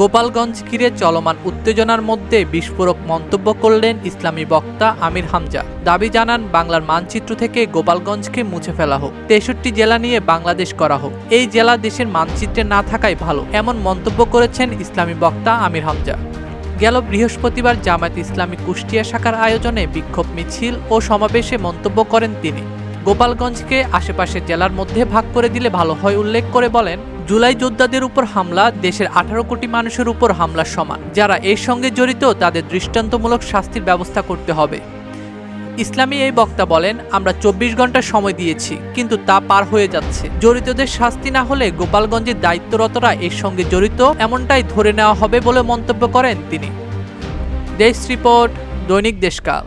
গোপালগঞ্জ ঘিরে চলমান উত্তেজনার মধ্যে বিস্ফোরক মন্তব্য করলেন ইসলামী বক্তা আমির হামজা। দাবি জানান, বাংলার মানচিত্র থেকে গোপালগঞ্জকে মুছে ফেলা হোক, তেষট্টি জেলা নিয়ে বাংলাদেশ করা হোক, এই জেলা দেশের মানচিত্রে না থাকাই ভালো, এমন মন্তব্য করেছেন ইসলামী বক্তা আমির হামজা। গেল বৃহস্পতিবার জামায়াত ইসলামী কুষ্টিয়া শাখার আয়োজনে বিক্ষোভ মিছিল ও সমাবেশে মন্তব্য করেন তিনি। গোপালগঞ্জকে আশেপাশের জেলার মধ্যে ভাগ করে দিলে ভালো হয় উল্লেখ করে বলেন, জুলাই যোদ্ধাদের উপর হামলা দেশের আঠারো কোটি মানুষের উপর হামলা সমান। যারা এর সঙ্গে জড়িত তাদের দৃষ্টান্তমূলক শাস্তির ব্যবস্থা করতে হবে। ইসলামী এই বক্তা বলেন, আমরা চব্বিশ ঘণ্টা সময় দিয়েছি, কিন্তু তা পার হয়ে যাচ্ছে। জড়িতদের শাস্তি না হলে গোপালগঞ্জের দায়িত্বরতরা এর সঙ্গে জড়িত এমনটাই ধরে নেওয়া হবে বলে মন্তব্য করেন তিনি। দেশ রিপোর্ট, দৈনিক দেশকাল।